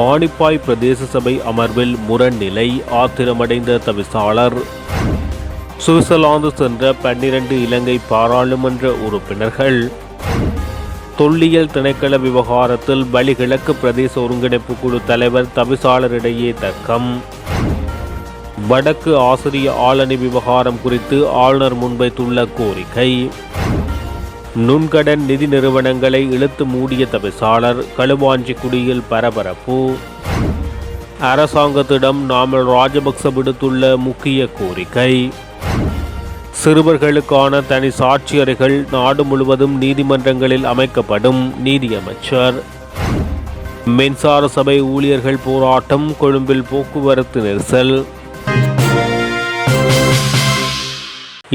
மானிப்பாய் பிரதேச சபை அமர்வில் முரண்நிலை ஆத்திரமடைந்த தவிசாளர். சுவிட்சர்லாந்து சென்ற பன்னிரண்டு இலங்கை பாராளுமன்ற உறுப்பினர்கள். தொல்லியல் திணைக்கள விவகாரத்தில் வலிகிழக்கு பிரதேச ஒருங்கிணைப்பு குழு தலைவர் தவிசாளரிடையே தர்க்கம். வடக்கு ஆசிரிய ஆளணி விவகாரம் குறித்து ஆளுநர் முன்வைத்துள்ள கோரிக்கை. நுண்கடன் நிதி நிறுவனங்களை இழுத்து மூடிய தவிசாளர் களுவாஞ்சிக்குடியில் பரபரப்பு. அரசாங்கத்திடம் நாமல் ராஜபக்ச விடுத்துள்ள முக்கிய கோரிக்கை. சிறுவர்களுக்கான தனி சாட்சியறைகள் நாடு முழுவதும் நீதிமன்றங்களில் அமைக்கப்படும் நீதியமைச்சர். மின்சார சபை ஊழியர்கள் போராட்டம் கொழும்பில் போக்குவரத்து நெரிசல்.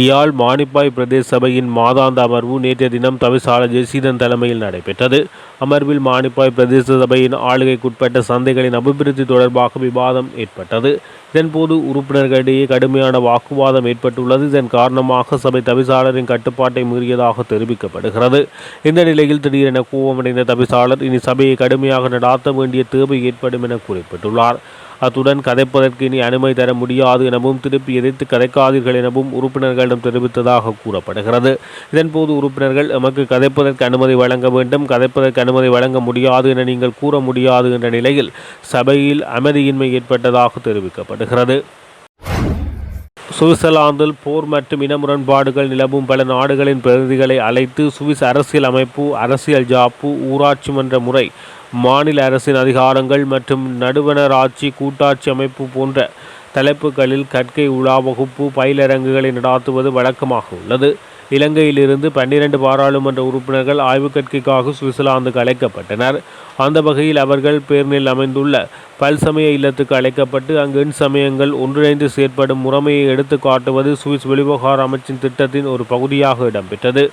யாழ் மானிப்பாய் பிரதேச சபையின் மாதாந்த அமர்வு நேற்றைய தினம் தவிசாளர் ஜெசீதன் தலைமையில் நடைபெற்றது. அமர்வில் மானிப்பாய் பிரதேச சபையின் ஆளுகைக்குட்பட்ட சந்தைகளின் அபிவிருத்தி தொடர்பாக விவாதம் ஏற்பட்டது. இதன்போது உறுப்பினர்களிடையே கடுமையான வாக்குவாதம் ஏற்பட்டுள்ளது. இதன் காரணமாக சபை தவிசாளரின் கட்டுப்பாட்டை மீறியதாக தெரிவிக்கப்படுகிறது. இந்த நிலையில் திடீரென கோபமடைந்த தவிசாளர் இனி சபையை கடுமையாக நடாத்த வேண்டிய தேவை ஏற்படும் என குறிப்பிட்டுள்ளார். அத்துடன் கதைப்பதற்கு இனி அனுமதி தர முடியாது எனவும் திருப்பி எதிர்த்து கதைக்காதீர்கள் எனவும் உறுப்பினர்களிடம் தெரிவித்ததாக கூறப்படுகிறது. இதன்போது உறுப்பினர்கள் எமக்கு கதைப்பதற்கு அனுமதி வழங்க வேண்டும். கதைப்பதற்கு அனுமதி வழங்க முடியாது என நீங்கள் கூற முடியாது என்ற நிலையில் சபையில் அமைதியின்மை ஏற்பட்டதாக தெரிவிக்கப்படுகிறது. சுவிட்சர்லாந்தில் போர் மற்றும் இன முரண்பாடுகள் நிலவும் பல நாடுகளின் பிரதிநிதிகளை அழைத்து சுவிஸ் அரசியல் அமைப்பு அரசியல் ஜாப்பு ஊராட்சி மன்ற முறை மாநில அரசின் அதிகாரங்கள் மற்றும் நடுவணராட்சி கூட்டாட்சி அமைப்பு போன்ற தலைப்புகளில் கற்கை உலா வகுப்பு பயிலரங்குகளை நடாத்துவது வழக்கமாக உள்ளது. இலங்கையிலிருந்து பன்னிரண்டு பாராளுமன்ற உறுப்பினர்கள் ஆய்வு கற்கைக்காக சுவிட்சர்லாந்துக்கு அழைக்கப்பட்டனர். அந்த வகையில் அவர்கள் பேர்னில் அமைந்துள்ள பல்சமய இல்லத்துக்கு அழைக்கப்பட்டு அங்கு எண் சமயங்கள் ஒன்றிணைந்து செயற்படும் முறைமையை எடுத்து காட்டுவது சுவிஸ் வெளிவகார அமைச்சின் திட்டத்தின் ஒரு பகுதியாக இடம்பெற்றது.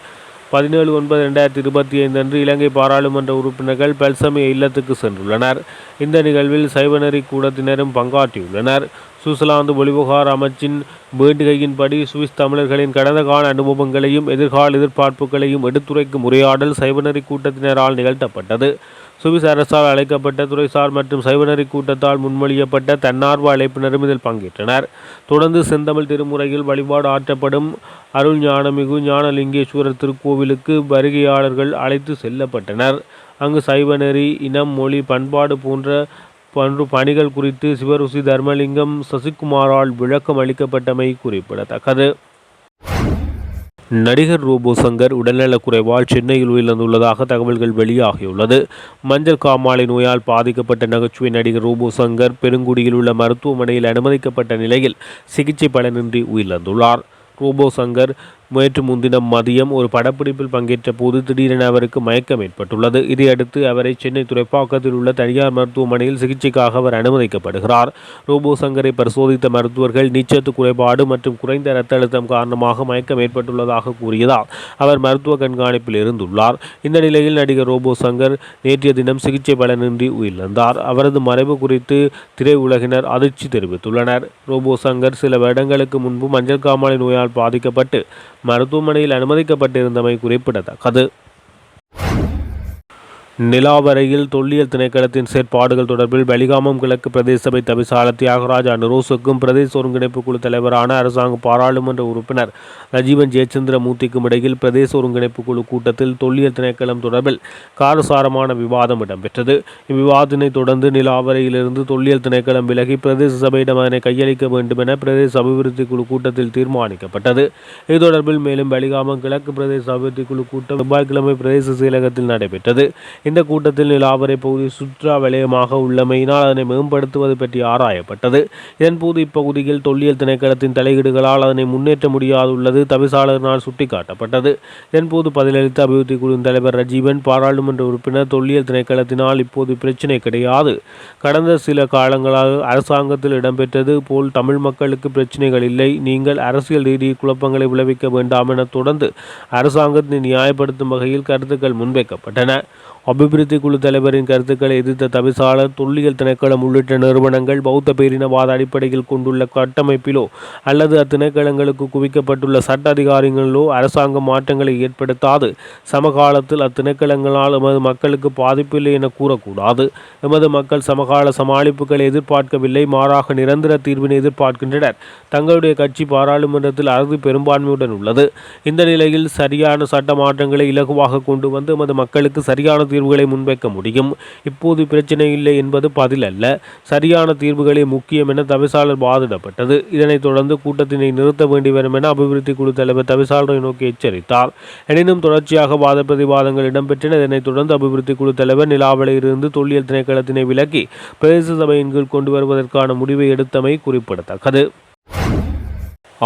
பதினேழு ஒன்பது ரெண்டாயிரத்தி இருபத்தி ஐந்து அன்று இலங்கை பாராளுமன்ற உறுப்பினர்கள் பெல்சமிய இல்லத்துக்கு சென்றுள்ளனர். இந்த நிகழ்வில் சைவநெறி கூடத்தினரும் பங்காற்றியுள்ளனர். சுவிட்சர்லாந்து வெளிவகார அமைச்சின் வேண்டுகையின்படி சுவிஸ் தமிழர்களின் கடந்த கால அனுபவங்களையும் எதிர்கால எதிர்பார்ப்புகளையும் எடுத்துரைக்கும் உரையாடல் சைவநெறி கூட்டத்தினரால் நிகழ்த்தப்பட்டது. சுவிஸ் அரசால் அழைக்கப்பட்ட துறைசார் மற்றும் சைவநெறி கூட்டத்தால் முன்மொழியப்பட்ட தன்னார்வ அழைப்பினரும் இதில் பங்கேற்றனர். தொடர்ந்து செந்தமிழ் திருமுறையில் வழிபாடு ஆற்றப்படும் அருள் ஞானமிகு ஞானலிங்கேஸ்வரர் திருக்கோவிலுக்கு வருகையாளர்கள் அழைத்து செல்லப்பட்டனர். அங்கு சைவநெறி இனம் மொழி பண்பாடு போன்ற பன்று பணிகள் குறித்து சிவருசி தர்மலிங்கம் சசிகுமாரால் விளக்கம் அளிக்கப்பட்டமை குறிப்பிடத்தக்கது. நடிகர் ரோபோ சங்கர் உடல்நலக்குறைவால் சென்னையில் உயிரிழந்துள்ளதாக தகவல்கள் வெளியாகியுள்ளது. மஞ்சள் காமாலை நோயால் பாதிக்கப்பட்ட நகைச்சுவை நடிகர் ரோபோ சங்கர் பெருங்குடியில் உள்ள மருத்துவமனையில் அனுமதிக்கப்பட்ட நிலையில் சிகிச்சை பலனின்றி உயிரிழந்துள்ளார். ரோபோ சங்கர் நேற்று முன்தினம் மதியம் ஒரு படப்பிடிப்பில் பங்கேற்ற போது திடீரென அவருக்கு மயக்கம் ஏற்பட்டுள்ளது. இதையடுத்து அவரை சென்னை துறைப்பாக்கத்தில் உள்ள தனியார் மருத்துவமனையில் சிகிச்சைக்காக அவர் அனுமதிக்கப்படுகிறார். ரோபோ சங்கரை பரிசோதித்த மருத்துவர்கள் நீச்சத்து குறைபாடு மற்றும் குறைந்த இரத்த அழுத்தம் காரணமாக மயக்கம் ஏற்பட்டுள்ளதாக கூறியதால் அவர் மருத்துவ கண்காணிப்பில் இருந்துள்ளார். இந்த நிலையில் நடிகர் ரோபோ சங்கர் நேற்றைய தினம் சிகிச்சை பலனின்றி உயிரிழந்தார். அவரது மறைவு குறித்து திரையுலகினர் அதிர்ச்சி தெரிவித்துள்ளனர். ரோபோ சங்கர் சில வருடங்களுக்கு முன்பு மஞ்சள் காமாலை நோயால் பாதிக்கப்பட்டு மருத்துவமனையில் அனுமதிக்கப்பட்டிருந்தமை குறிப்பிடத்தக்கது. நிலாவரையில் தொல்லியல் திணைக்களத்தின் செயற்பாடுகள் தொடர்பில் வெளிகாமம் கிழக்கு பிரதேச சபை தவிசாளர் தியாகராஜ் அனுரோசுக்கும் பிரதேச ஒருங்கிணைப்பு குழு தலைவரான அரசாங்க பாராளுமன்ற உறுப்பினர் ரஜீவன் ஜெயச்சந்திர மூர்த்திக்கும் இடையில் பிரதேச ஒருங்கிணைப்பு குழு கூட்டத்தில் தொல்லியல் திணைக்களம் தொடர்பில் காரசாரமான விவாதம் இடம்பெற்றது. இவ்விவாதத்தினை தொடர்ந்து நிலாவரையிலிருந்து தொல்லியல் திணைக்களம் விலகி பிரதேச சபையிடம் அதனை கையளிக்க வேண்டும் என பிரதேச அபிவிருத்தி குழு கூட்டத்தில் தீர்மானிக்கப்பட்டது. இது தொடர்பில் மேலும் வெளிகாமம் கிழக்கு பிரதேச அபிவிருத்தி குழு கூட்டம் செவ்வாய்க்கிழமை பிரதேச செயலகத்தில் நடைபெற்றது. இந்த கூட்டத்தில் நிலாவரை பகுதி சுற்றுலா வலயமாக உள்ளமையினால் அதனை மேம்படுத்துவது பற்றி ஆராயப்பட்டது. இதன்போது இப்பகுதியில் தொல்லியல் திணைக்களத்தின் தலையீடுகளால் அதனை முன்னேற்ற முடியாதுள்ளது தவிசாளரினால் சுட்டிக்காட்டப்பட்டது. இதன்போது பதிலளித்த அபிவிருத்தி குழுவின் தலைவர் ரஜீவன் பாராளுமன்ற உறுப்பினர் தொல்லியல் திணைக்களத்தினால் இப்போது பிரச்சினை கிடையாது. கடந்த சில காலங்களாக அரசாங்கத்தில் இடம்பெற்றது போல் தமிழ் மக்களுக்கு பிரச்சனைகள் இல்லை. நீங்கள் அரசியல் ரீதி குழப்பங்களை விளைவிக்க வேண்டாம் என தொடர்ந்து அரசாங்கத்தை நியாயப்படுத்தும் வகையில் கருத்துக்கள் முன்வைக்கப்பட்டன. அபிவிருத்தி குழு தலைவரின் கருத்துக்களை எதிர்த்த தவிசாளர் தொல்லியல் திணைக்களம் உள்ளிட்ட நிறுவனங்கள் பௌத்த பேரினவாத அடிப்படையில் கொண்டுள்ள கட்டமைப்பிலோ அல்லது அத்திணைக்களங்களுக்கு குவிக்கப்பட்டுள்ள சட்ட அதிகாரிகளிலோ அரசாங்க மாற்றங்களை ஏற்படுத்தாது. சமகாலத்தில் அத்திணைக்களங்களால் எமது மக்களுக்கு பாதிப்பில்லை என கூறக்கூடாது. எமது மக்கள் சமகால சமாளிப்புகளை எதிர்பார்க்கவில்லை மாறாக நிரந்தர தீர்வினை எதிர்பார்க்கின்றனர். தங்களுடைய கட்சி பாராளுமன்றத்தில் அறுதி பெரும்பான்மையுடன் உள்ளது. இந்த நிலையில் சரியான சட்ட மாற்றங்களை இலகுவாக கொண்டு வந்து எமது மக்களுக்கு சரியான தீர்வுகளை முன்வைக்க முடியும். இப்போது பிரச்சனை இல்லை என்பது பதில் அல்ல. சரியான தீர்வுகளே முக்கியம் என தவிசாளர் வாதிடப்பட்டது. இதனைத் தொடர்ந்து கூட்டத்தினை நிறுத்த வேண்டி வரும் என அபிவிருத்தி குழு தலைவர் தவிசாளரை நோக்கி எச்சரித்தார். எனினும் தொடர்ச்சியாக வாத பிரதிவாதங்கள் இடம்பெற்றன. இதனைத் தொடர்ந்து அபிவிருத்தி குழு தலைவர் நிலாவலையிலிருந்து தொல்லியல் திணைக்களத்தினை விலக்கி பிரதேச சபையின் கீழ் கொண்டு வருவதற்கான முடிவை எடுத்தமை குறிப்பிடத்தக்கது.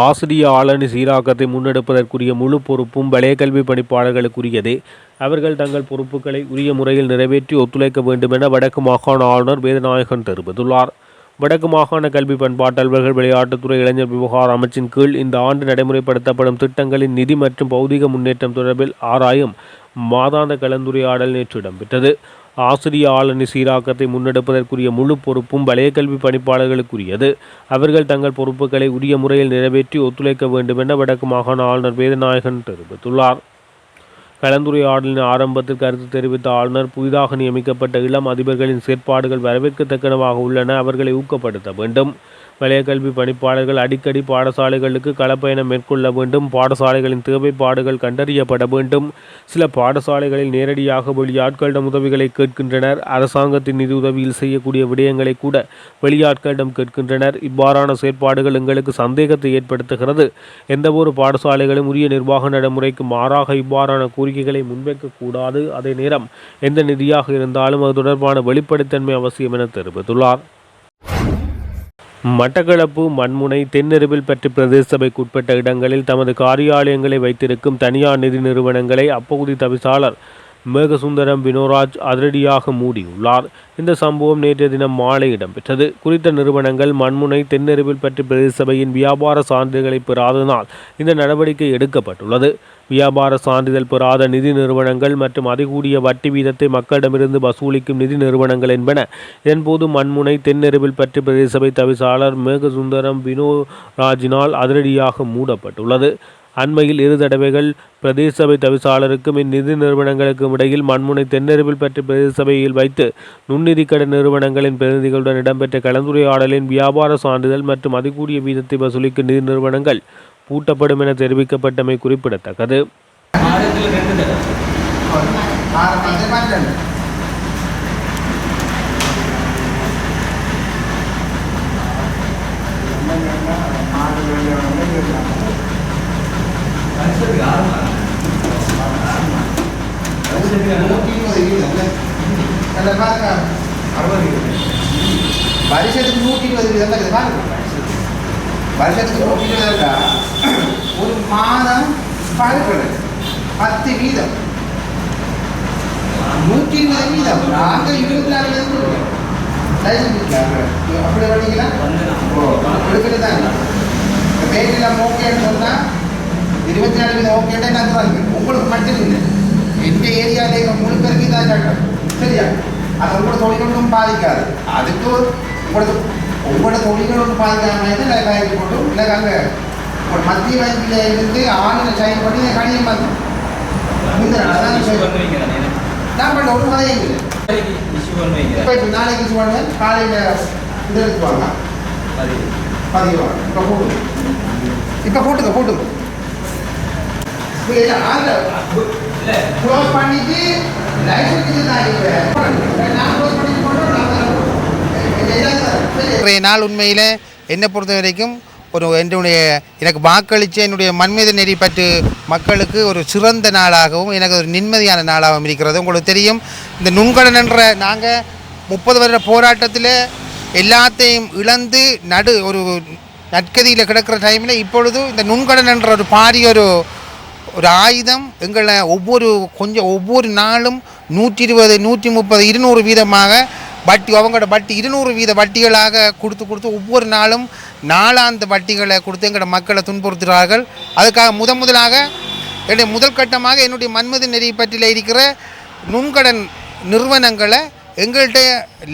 ஆசிரிய ஆளணி சீராக்கத்தை முன்னெடுப்பதற்குரிய முழு பொறுப்பும் வலய கல்வி பணிப்பாளர்களுக்குரியதே. அவர்கள் தங்கள் பொறுப்புகளை உரிய முறையில் நிறைவேற்றி ஒத்துழைக்க வேண்டும் என வடக்கு மாகாண ஆளுநர் வேதநாயகன் தெரிவித்துள்ளார். வடக்கு மாகாண கல்வி பண்பாட்டல்வர்கள் விளையாட்டுத்துறை இளைஞர் விவகார அமைச்சின் கீழ் இந்த ஆண்டு நடைமுறைப்படுத்தப்படும் திட்டங்களின் நிதி மற்றும் பௌதிக முன்னேற்றம் தொடர்பில் ஆராயும் மாதாந்த கலந்துரையாடல் நேற்று இடம்பெற்றது. ஆசிரிய ஆளணி சீராக்கத்தை முன்னெடுப்பதற்குரிய முழு பொறுப்பும் வலய கல்வி பணிப்பாளர்களுக்குரியது. அவர்கள் தங்கள் பொறுப்புகளை உரிய முறையில் நிறைவேற்றி ஒத்துழைக்க வேண்டும் என வடக்கு மாகாண ஆளுநர் வேதநாயகன் தெரிவித்துள்ளார். கலந்துரையாடலின் ஆரம்பத்தில் கருத்து தெரிவித்த ஆளுநர் புதிதாக நியமிக்கப்பட்ட இளம் அதிபர்களின் செயற்பாடுகள் வரவேற்கத்தக்கனவாக உள்ளன அவர்களை ஊக்கப்படுத்த வேண்டும். வலயக்கல்வி பணிப்பாளர்கள் அடிக்கடி பாடசாலைகளுக்கு களப்பயணம் மேற்கொள்ள வேண்டும். பாடசாலைகளின் தேவைப்பாடுகள் கண்டறியப்பட வேண்டும். சில பாடசாலைகளில் நேரடியாக வெளியாட்களிடம் உதவிகளை கேட்கின்றனர். அரசாங்கத்தின் நிதி உதவியில் செய்யக்கூடிய விடயங்களை கூட வெளியாட்களிடம் கேட்கின்றனர். இவ்வாறான செயற்பாடுகள் எங்களுக்கு சந்தேகத்தை ஏற்படுத்துகிறது. எந்தவொரு பாடசாலைகளும் உரிய நிர்வாக நடைமுறைக்கு மாறாக இவ்வாறான கோரிக்கைகளை முன்வைக்கக்கூடாது அதே நேரம் எந்த நிதியாக இருந்தாலும் அது தொடர்பான வெளிப்படைத்தன்மை அவசியம் என தெரிவித்துள்ளார். மட்டக்களப்பு மண்முனை தென்னெருவில் பற்றி பிரதேச சபைக்குட்பட்ட இடங்களில் தமது காரியாலயங்களை வைத்திருக்கும் தனியார் நிதி நிறுவனங்களை அப்பகுதி தவிசாளர் மேகசுந்தரம் வினோராஜ் அதிரடியாக மூடியுள்ளார். இந்த சம்பவம் நேற்றைய தினம் மாலை இடம்பெற்றது. குறித்த நிறுவனங்கள் மண்முனை தென்னெருவில் பற்றி பிரதேச சபையின் வியாபார சான்றுகளை பெறாததனால் இந்த நடவடிக்கை எடுக்கப்பட்டுள்ளது. வியாபார சான்றிதழ் பெறாத நிதி நிறுவனங்கள் மற்றும் அதிகூடிய வட்டி வீதத்தை மக்களிடமிருந்து வசூலிக்கும் நிதி நிறுவனங்கள் என்பன. இதன்போது மண்முனை தென்னெருவில் பற்றி பிரதேச சபை தவிசாளர் மேகசுந்தரம் வினோராஜினால் அதிரடியாக மூடப்பட்டுள்ளது. அண்மையில் இரு தடவைகள் பிரதேச சபை தவிசாளருக்கும் இந்நிதி நிறுவனங்களுக்கும் இடையில் மண்முனை தென்னெருவில் பற்றி பிரதேசபையில் வைத்து நுண்ணிதி கடன் நிறுவனங்களின் பிரதிநிதிகளுடன் இடம்பெற்ற கலந்துரையாடலின் வியாபார சான்றிதழ் மற்றும் அதிகூடிய வீதத்தை வசூலிக்கும் நிதி நிறுவனங்கள் பூட்டப்படும் என தெரிவிக்கப்பட்டமை குறிப்பிடத்தக்கது. வருஷத்துக்கு நூற்றி இருபது வருஷத்துக்கு நூற்றி இருபது ஒரு மாதம் பாருங்க பத்து வீதம். நூற்றி இருபது வீதம். நாங்கள் இருபத்தி நாலு வீதம் கொடுக்குறோம் அப்படி பண்ணீங்களா ஓ கொடுக்குறது தான். பேட்டில் ஓகேன்னு சொன்னால் இருபத்தி நாலு வீதம் ஓகேட்டே நான் தருவாங்க உங்களுக்கு மட்டும் இல்லை. எந்த ஏரியாவிலே முழு பேருக்கு தான் கேட்குறேன் சரியா? அது உங்களோட தொழில்களும் பாதிக்காது. அதுக்கு உங்களோட உங்களோட தொழில்களும் பாதிக்காமல் இல்லை கையில் போட்டு இல்லை அங்கே ஒரு மத்திய வங்கியில் இருந்து ஆளுநை சைன் பண்ணி கணியம் பார்த்து. இந்த அதான் சொல்லி நான் பண்ண ஒரு கதையும் இல்லை இப்போ இப்போ நாளைக்கு சொல்லுவாங்க காலையில் இந்த எடுத்து வாங்க பதிவு. வாங்க இப்போ போட்டுங்க இப்போ போட்டுங்க போட்டுங்க க்ளோஸ் பண்ணிட்டு இன்றைய நாள் உண்மையில் என்னை பொறுத்த வரைக்கும் ஒரு என்னுடைய எனக்கு வாக்களித்த என்னுடைய மண்மீத நெறி பற்று மக்களுக்கு ஒரு சிறந்த நாளாகவும் எனக்கு ஒரு நிம்மதியான நாளாகவும் இருக்கிறது. உங்களுக்கு தெரியும் இந்த நுண்கடன் என்ற நாங்கள் முப்பது வருட போராட்டத்தில் எல்லாத்தையும் இழந்து நடு ஒரு நற்கதியில் கிடக்கிற டைமில் இப்பொழுது இந்த நுண்கடன் என்ற ஒரு பாரிய ஒரு ஒரு ஆயுதம் எங்களை ஒவ்வொரு கொஞ்சம் ஒவ்வொரு நாளும் நூற்றி இருபது நூற்றி முப்பது இருநூறு வீதமாக வட்டி அவங்களோட வட்டி இருநூறு வீத வட்டிகளாக கொடுத்து கொடுத்து ஒவ்வொரு நாளும் நாலாந்த வட்டிகளை கொடுத்து எங்களோட மக்களை துன்புறுத்துகிறார்கள். அதுக்காக முத முதலாக என்னுடைய முதல் கட்டமாக என்னுடைய மன்மது நெறி பற்றியில் இருக்கிற நுண்கடன் நிறுவனங்களை எங்கள்கிட்ட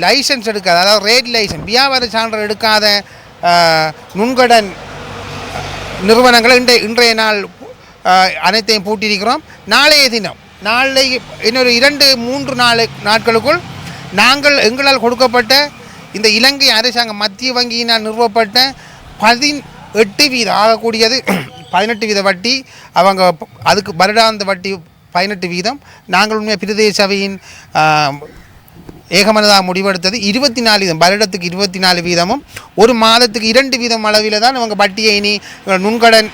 லைசன்ஸ் எடுக்காத அதாவது ரேட் லைசன்ஸ் வியாபார சான்று எடுக்காத நுண்கடன் நிறுவனங்களை இன்றைய இன்றைய நாள் அனைத்தையும் பூட்டியிருக்கிறோம். நாளைய தினம் நாளை இன்னொரு இரண்டு மூன்று நாளை நாட்களுக்குள் நாங்கள் எங்களால் கொடுக்கப்பட்ட இந்த இலங்கை அரசாங்கம் மத்திய வங்கியினால் நிறுவப்பட்ட பதினெட்டு வீதம் ஆகக்கூடியது பதினெட்டு வீத வட்டி அவங்க அதுக்கு வருடாந்த வட்டி பதினெட்டு வீதம். நாங்கள் உண்மையாக பிரதேச சபையின் ஏகமனதாக முடிவெடுத்தது. இருபத்தி நாலு வீதம் வருடத்துக்கு இருபத்தி நாலு வீதமும் ஒரு மாதத்துக்கு இரண்டு வீதம் அளவில் தான் இவங்க வட்டியை இனி நுண்கடன்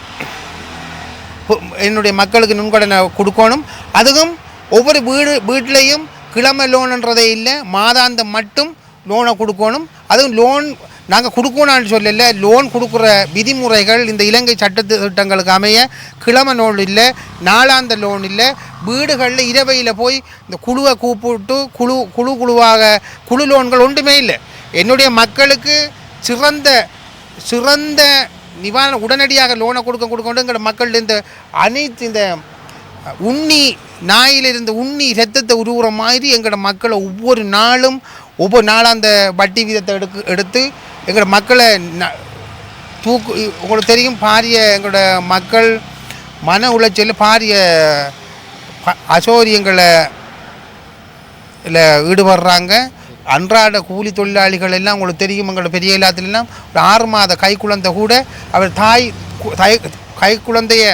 என்னுடைய மக்களுக்கு நுண்கடனை கொடுக்கணும். அதுவும் ஒவ்வொரு வீடு வீட்லேயும் கிழமை லோன்ன்றதே இல்லை மாதாந்தம் மட்டும் லோனை கொடுக்கணும். அதுவும் லோன் நாங்கள் கொடுக்கணும்னு சொல்லல லோன் கொடுக்குற விதிமுறைகள் இந்த இலங்கை சட்ட திட்டங்களுக்கு அமைய கிழமை லோன் இல்லை நாளாந்த லோன் இல்லை வீடுகளில் இரவையில் போய் இந்த குழுவை கூப்பிட்டு குழு குழு குழுவாக குழு லோன்கள் ஒன்றுமே இல்லை. என்னுடைய மக்களுக்கு சிறந்த சிறந்த நிவாரணம் உடனடியாக லோனை கொடுக்க கொடுக்கணுங்கிற மக்கள் இந்த அனைத்து இந்த உண்ணி நாயிலிருந்து உண்ணி ரத்தத்தை உருவுற மாதிரி எங்களோட மக்களை ஒவ்வொரு நாளும் ஒவ்வொரு நாளும் அந்த வட்டி வீதத்தை எடுக்கு எடுத்து எங்களோட மக்களை ந- தூக்கு உங்களுக்கு தெரியும் பாரிய எங்களோட மக்கள் மன உளைச்சல் பாரிய அசௌரியங்களை இல்லை ஈடுபடுறாங்க. அன்றாட கூலி தொழிலாளிகள் எல்லாம் உங்களுக்கு தெரியும் எங்களோட பெரிய எல்லாத்துலாம் ஒரு ஆறு மாத கை குழந்தை கூட அவர் தாய் தாய் கை குழந்தைய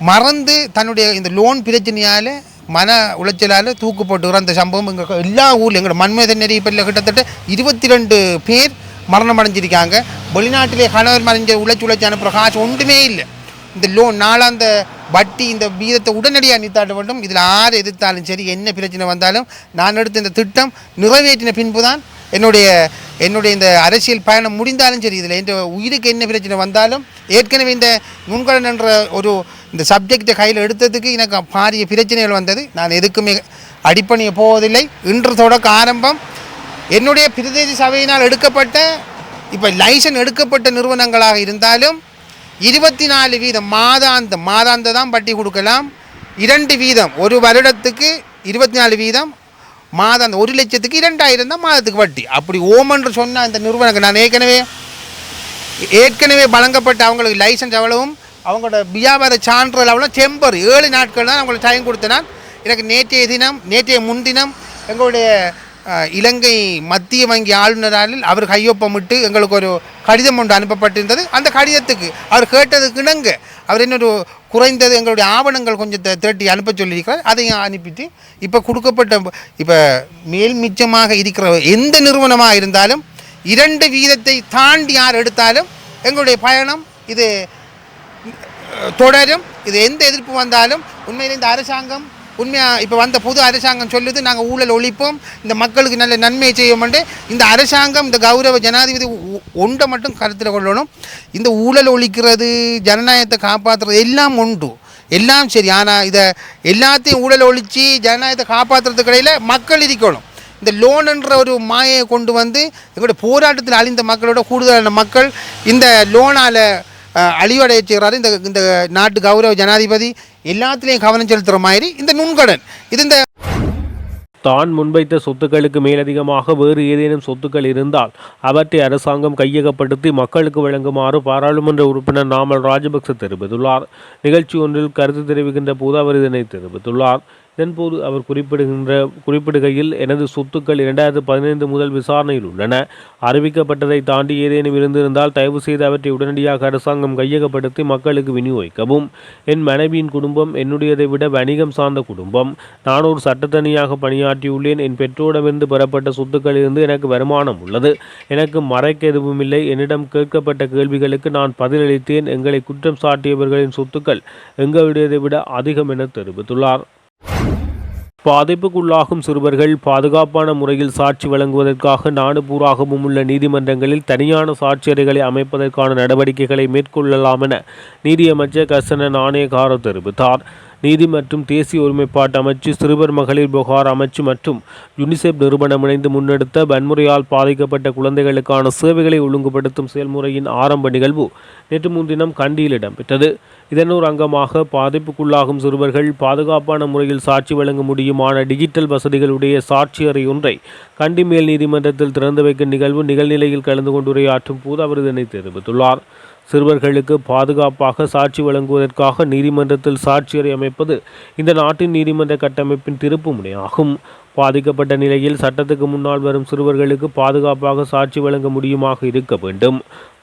மறந்து தன்னுடைய இந்த லோன் பிரச்சனையால் மன உளைச்சலால் தூக்கு போட்டு அந்த சம்பவம் எங்கள் எல்லா ஊர்லையும் எங்களோட நெறி நெறிப்பல்ல கிட்டத்தட்ட இருபத்தி ரெண்டு பேர் மரணம் அடைஞ்சிருக்காங்க வெளிநாட்டிலே கணவர் மறைஞ்ச உழைச்சி உழைச்சி அனுப்புகிற காசு ஒன்றுமே இல்லை. இந்த லோன் நாளாந்த வட்டி இந்த வீதத்தை உடனடியாக நிறுத்தாட்ட வேண்டும். இதில் யார் எதிர்த்தாலும் சரி என்ன பிரச்சனை வந்தாலும் நான் எடுத்த இந்த திட்டம் நிறைவேற்றின பின்பு தான் என்னுடைய என்னுடைய இந்த அரசியல் பயணம் முடிந்தாலும் சரி இதில் என்ற உயிருக்கு என்ன பிரச்சனை வந்தாலும் ஏற்கனவே இந்த நுண்கடன் என்ற ஒரு இந்த சப்ஜெக்டை கையில் எடுத்ததுக்கு எனக்கு பாரிய பிரச்சனைகள் வந்தது. நான் எதுக்குமே அடிப்பணிய போவதில்லை. இன்று தொடக்க ஆரம்பம். என்னுடைய பிரதேச சபையினால் எடுக்கப்பட்ட இப்போ லைசன் எடுக்கப்பட்ட நிறுவனங்களாக இருந்தாலும் இருபத்தி நாலு வீதம் மாதாந்த மாதாந்த தான் வட்டி கொடுக்கலாம். இரண்டு வீதம் ஒரு வருடத்துக்கு இருபத்தி நாலு வீதம் மாதம் அந்த ஒரு லட்சத்துக்கு இரண்டாயிரம் தான் மாதத்துக்கு வட்டி. அப்படி ஓமன்று சொன்ன அந்த நிறுவனங்கள் நான் ஏற்கனவே ஏற்கனவே வழங்கப்பட்ட அவங்களுக்கு லைசன்ஸ் எவ்வளவும் அவங்களோட வியாபார சான்றிதழ் அவ்வளோ டெம்பர் ஏழு நாட்கள் தான் அவங்களுக்கு டைம் கொடுத்தனால் எனக்கு நேற்றைய தினம் நேற்றைய முன்தினம் எங்களுடைய இலங்கை மத்திய வங்கி ஆளுநரால் அவர் கையொப்பமிட்டு எங்களுக்கு ஒரு கடிதம் ஒன்று அனுப்பப்பட்டிருந்தது. அந்த கடிதத்துக்கு அவர் கேட்டதுக்கு இணங்க அவர் இன்னொரு குறைந்தது எங்களுடைய ஆவணங்கள் கொஞ்சம் திரட்டி அனுப்ப சொல்லியிருக்கிறார். அதையும் அனுப்பிட்டு இப்போ கொடுக்கப்பட்ட இப்போ மேல் மிச்சமாக இருக்கிற எந்த நிறுவனமாக இருந்தாலும் இரண்டு வீதத்தை தாண்டி யார் எடுத்தாலும் எங்களுடைய பயணம் இது தொடரும். இது எந்த எதிர்ப்பு வந்தாலும் உண்மையில் இந்த அரசாங்கம் உண்மையாக இப்போ வந்த புது அரசாங்கம் சொல்லுது நாங்கள் ஊழல் ஒழிப்போம் இந்த மக்களுக்கு நல்ல நன்மை செய்வோம்ட்டு இந்த அரசாங்கம் இந்த கௌரவ ஜனாதிபதி ஒன்றை மட்டும் கருத்தில் கொள்ளணும். இந்த ஊழல் ஒழிக்கிறது ஜனநாயகத்தை காப்பாற்றுறது எல்லாம் உண்டு. எல்லாம் சரி ஆனால் இதை எல்லாத்தையும் ஊழல் ஒழித்து ஜனநாயகத்தை காப்பாற்றுறதுக்கு இடையில் மக்கள் இருக்கணும். இந்த லோனுன்ற ஒரு மாயையை கொண்டு வந்து எங்களுடைய போராட்டத்தில் அழிந்த மக்களோட கூடுதலான மக்கள் இந்த லோனால் அழிவடைய செய்கிறாரு. இந்த இந்த நாட்டு கௌரவ ஜனாதிபதி எல்லாத்துலேயும் கவனம் செலுத்துகிற மாதிரி இந்த நுண்கடன். இது இந்த தான் முன்வைத்த சொத்துக்களுக்கு மேலதிகமாக வேறு ஏதேனும் சொத்துக்கள் இருந்தால் அவற்றை அரசாங்கம் கையகப்படுத்தி மக்களுக்கு வழங்குமாறு பாராளுமன்ற உறுப்பினர் நாமல் ராஜபக்ச தெரிவித்துள்ளார். நிகழ்ச்சி ஒன்றில் கருத்து தெரிவிக்கின்ற போது அவர் இதனை தெரிவித்துள்ளார். இதன்போது அவர் குறிப்பிடுகின்ற குறிப்பிடுகையில் எனது சொத்துக்கள் இரண்டாயிரத்து பதினைந்து முதல் விசாரணையில் உள்ளன. அறிவிக்கப்பட்டதை தாண்டி ஏதேனும் இருந்திருந்தால் தயவு செய்து அவற்றை உடனடியாக அரசாங்கம் கையகப்படுத்தி மக்களுக்கு விநியோகிக்கவும். என் மனைவியின் குடும்பம் என்னுடையதை விட வணிகம் சார்ந்த குடும்பம். நான் ஒரு சட்டத்தனியாக பணியாற்றியுள்ளேன். என் பெற்றோரிடமிருந்து பெறப்பட்ட சொத்துக்களிலிருந்து எனக்கு வருமானம் உள்ளது. எனக்கு மறைக்க எதுவும் இல்லை. என்னிடம் கேட்கப்பட்ட கேள்விகளுக்கு நான் பதிலளித்தேன். எங்களை குற்றம் சாட்டியவர்களின் சொத்துக்கள் எங்களுடையதை விட அதிகம் என தெரிவித்துள்ளார். பாதிப்புக்குள்ளாகும் சிறுவர்கள் பாதுகாப்பான முறையில் சாட்சி வழங்குவதற்காக நாடுபூராகவும் உள்ள நீதிமன்றங்களில் தனியான சாட்சியறைகளை அமைப்பதற்கான நடவடிக்கைகளை மேற்கொள்ளலாம் என நீதியமைச்சர் கசன நாணயகார தெரிவித்தார். நீதி மற்றும் தேசிய ஒருமைப்பாட்டு அமைச்சு சிறுவர் மகளிர் புகார் அமைச்சு மற்றும் யுனிசெப் நிறுவனம் இணைந்து முன்னெடுத்த வன்முறையால் பாதிக்கப்பட்ட குழந்தைகளுக்கான சேவைகளை ஒழுங்குபடுத்தும் செயல்முறையின் ஆரம்ப நிகழ்வு நேற்று முன்தினம் கண்டியில் இடம்பெற்றது. இதன் ஒரு அங்கமாக பாதிப்புக்குள்ளாகும் சிறுவர்கள் பாதுகாப்பான முறையில் சாட்சி வழங்க முடியுமான டிஜிட்டல் வசதிகளுடைய சாட்சி அறை ஒன்றை கண்டி மேல் நீதிமன்றத்தில் திறந்து வைக்கும் நிகழ்வு நிகழ்நிலையில் கலந்து கொண்டு உரையாற்றும் போது அவர் இதனை தெரிவித்துள்ளார். சிறுவர்களுக்கு பாதுகாப்பாக சாட்சி வழங்குவதற்காக நீதிமன்றத்தில் சாட்சியறை அமைப்பது இந்த நாட்டின் நீதிமன்ற கட்டமைப்பின் திருப்பு முனையாகும் பாதிக்கப்பட்ட நிலையில் சட்டத்துக்கு முன்னால் வரும் சிறுவர்களுக்கு பாதுகாப்பாக சாட்சி வழங்க முடியுமாக இருக்க வேண்டும்.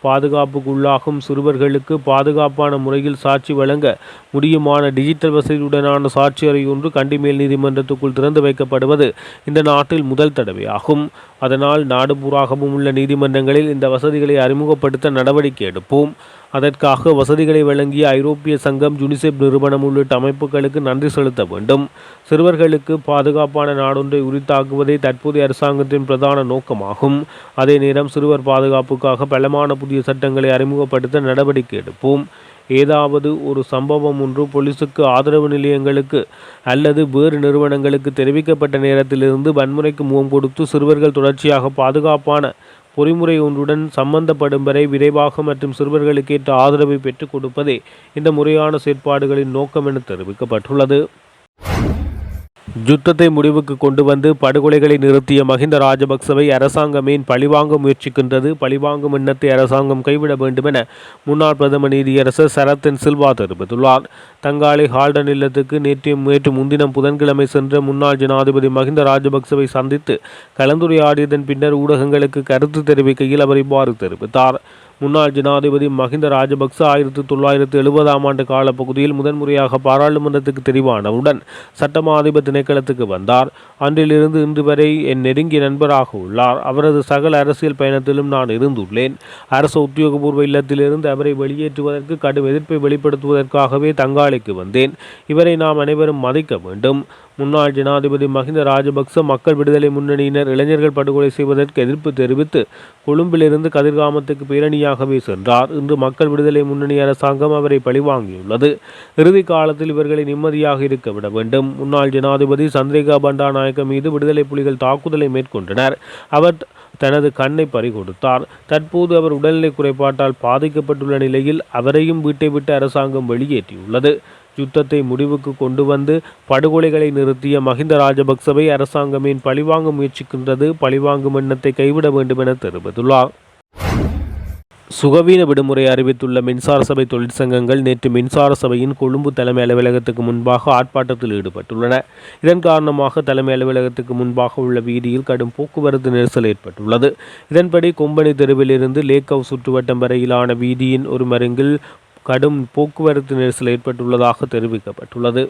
பாதுகாப்புக்குள்ளாகும் சிறுவர்களுக்கு பாதுகாப்பான முறையில் சாட்சி வழங்க முடியுமான டிஜிட்டல் வசதியுடனான சாட்சி அறை ஒன்று கண்டி மேல் நீதிமன்றத்துக்குள் திறந்து வைக்கப்படுவது இந்த நாட்டில் முதல் தடவையாகும். அதனால் நாடுபூராகவும் உள்ள நீதிமன்றங்களில் இந்த வசதிகளை அறிமுகப்படுத்த நடவடிக்கை எடுப்போம். அதற்காக வசதிகளை வழங்கிய ஐரோப்பிய சங்கம் யுனிசெப் நிறுவனம் உள்ளிட்ட அமைப்புகளுக்கு நன்றி செலுத்த வேண்டும். சிறுவர்களுக்கு பாதுகாப்பான நாடொன்றை உரித்தாக்குவதே தற்போதைய அரசாங்கத்தின் பிரதான நோக்கமாகும். அதே நேரம் சிறுவர் பாதுகாப்புக்காக பலமான புதிய சட்டங்களை அறிமுகப்படுத்த நடவடிக்கை எடுப்போம். ஏதாவது ஒரு சம்பவம் ஒன்று போலீசுக்கு ஆதரவு நிலையங்களுக்கு அல்லது வேறு நிறுவனங்களுக்கு தெரிவிக்கப்பட்ட நேரத்திலிருந்து வன்முறைக்கு முகம் கொடுத்து சிறுவர்கள் தொடர்ச்சியாக பாதுகாப்பான பொறிமுறை ஒன்றுடன் சம்பந்தப்படும் வரை விரைவாக மற்றும் சிறுவர்களுக்கேற்ற ஆதரவை பெற்றுக் கொடுப்பதே இந்த முறையான செயற்பாடுகளின் நோக்கம் என தெரிவிக்கப்பட்டுள்ளது. யுத்தத்தை முடிவுக்கு கொண்டு வந்து படுகொலைகளை நிறுத்திய மஹிந்த ராஜபக்சவை அரசாங்கமேன் பழிவாங்க முயற்சிக்கின்றது. பழிவாங்கும் எண்ணத்தை அரசாங்கம் கைவிட வேண்டும் என முன்னாள் பிரதம நீதியரசர் சரத்தின் சில்வா தெரிவித்துள்ளார். தங்காளி ஹால்டன் இல்லத்துக்கு நேற்று நேற்று முன்தினம் புதன்கிழமை சென்ற முன்னாள் ஜனாதிபதி மஹிந்த ராஜபக்சவை சந்தித்து கலந்துரையாடியதன் பின்னர் ஊடகங்களுக்கு கருத்து தெரிவிக்கையில் அவர் இவ்வாறு தெரிவித்தார். முன்னாள் ஜனாதிபதி மஹிந்த ராஜபக்ச ஆயிரத்தி தொள்ளாயிரத்து எழுபதாம் ஆண்டு காலப்பகுதியில் முதன்முறையாக பாராளுமன்றத்துக்கு தெரிவானவுடன் சட்டமாதிப திணைக்களத்துக்கு வந்தார். அன்றிலிருந்து இன்று வரை என் நெருங்கிய நண்பராக உள்ளார். அவரது சகல அரசியல் பயணத்திலும் நான் இருந்துள்ளேன். அரசு உத்தியோகபூர்வ இல்லத்திலிருந்து அவரை வெளியேற்றுவதற்கு கடும் எதிர்ப்பை வெளிப்படுத்துவதற்காகவே தங்காளிக்கு வந்தேன். இவரை நாம் அனைவரும் மதிக்க வேண்டும். முன்னாள் ஜனாதிபதி மஹிந்த ராஜபக்ச மக்கள் விடுதலை முன்னணியினர் இளைஞர்கள் படுகொலை செய்வதற்கு எதிர்ப்பு தெரிவித்து கொழும்பிலிருந்து கதிர்காமத்துக்கு தனியாகவே சென்றார். இன்று மக்கள் விடுதலை முன்னணி அரசாங்கம் அவரை பழிவாங்கியுள்ளது. இறுதி காலத்தில் இவர்களை நிம்மதியாக இருக்க விட வேண்டும். முன்னாள் ஜனாதிபதி சந்திரிகா பண்டாநாயக்க மீது விடுதலை புலிகள் தாக்குதலை மேற்கொண்டனர். அவர் தனது கண்ணை பறிகொடுத்தார். தற்போது அவர் உடல்நிலை குறைபாட்டால் பாதிக்கப்பட்டுள்ள நிலையில் அவரையும் வீட்டை விட்டு அரசாங்கம் வெளியேற்றியுள்ளது. யுத்தத்தை முடிவுக்கு கொண்டு வந்து படுகொலைகளை நிறுத்திய மஹிந்த ராஜபக்சவை அரசாங்கமின் பழிவாங்க முயற்சிக்கின்றது. பழிவாங்கும் எண்ணத்தை கைவிட வேண்டும் என தெரிவித்துள்ளார். சுகவீன விடுமுறை அறிவித்துள்ள மின்சார சபை தொழிற்சங்கங்கள் நேற்று மின்சார சபையின் கொழும்பு தலைமை அலுவலகத்துக்கு முன்பாக ஆர்ப்பாட்டத்தில் ஈடுபட்டுள்ளன. இதன் காரணமாக தலைமை அலுவலகத்துக்கு முன்பாக உள்ள வீதியில் கடும் போக்குவரத்து நெரிசல் ஏற்பட்டுள்ளது. இதன்படி கொம்பனி தெருவிலிருந்து லேக் ஹவுஸ் சுற்றுவட்டம் வரையிலான வீதியின் ஒரு மருங்கில் கடும் போக்குவரத்து நெரிசல் ஏற்பட்டுள்ளதாக தெரிவிக்கப்பட்டுள்ளது.